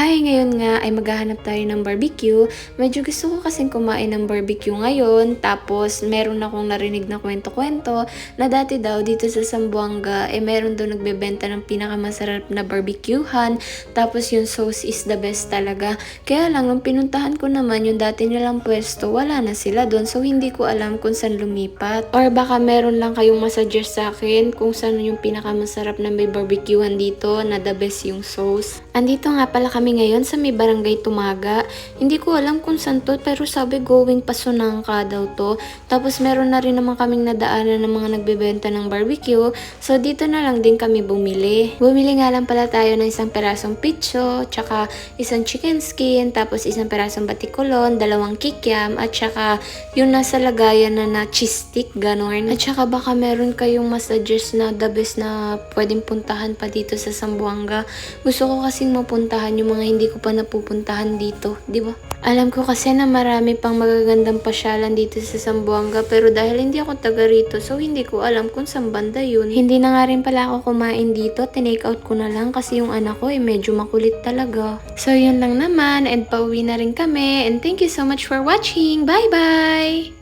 Hi, ngayon nga ay maghahanap tayo ng barbecue. Medyo gusto ko kasing kumain ng barbecue ngayon. Tapos meron akong narinig na kwento-kwento na dati daw dito sa Zamboanga eh meron daw nagbebenta ng pinakamasarap na barbecuehan. Tapos yung sauce is the best talaga. Kaya lang nung pinuntahan ko naman yung dati nilang pwesto, wala na sila doon. So hindi ko alam kung saan lumipat. Or baka meron lang kayong masuggest sa akin kung saan yung pinakamasarap na may barbecuehan dito na the best yung sauce. Andito nga pala kami ngayon sa may barangay Tumaga. Hindi ko alam kung saan to pero sabi going pasunangka daw to. Tapos meron na rin naman kaming nadaanan ng mga nagbebenta ng barbecue. So dito na lang din kami bumili. Bumili nga lang pala tayo ng isang perasong pitso, tsaka isang chicken skin, tapos isang perasong batikulon, dalawang kikiam, at tsaka yung nasa lagayan na na cheese stick, ganon. At tsaka baka meron kayong masuggest na the best na pwedeng puntahan pa dito sa Sambuanga. Gusto ko kasing mapuntahan yung mga hindi ko pa napupuntahan dito, di ba? Alam ko kasi na marami pang magagandang pasyalan dito sa Sambuanga pero dahil hindi ako taga rito so hindi ko alam kung saan banda yun. Hindi na nga rin pala ako kumain dito, tinake out ko na lang kasi yung anak ko eh medyo makulit talaga. So yun lang naman and pauwi na rin kami and thank you so much for watching. Bye bye!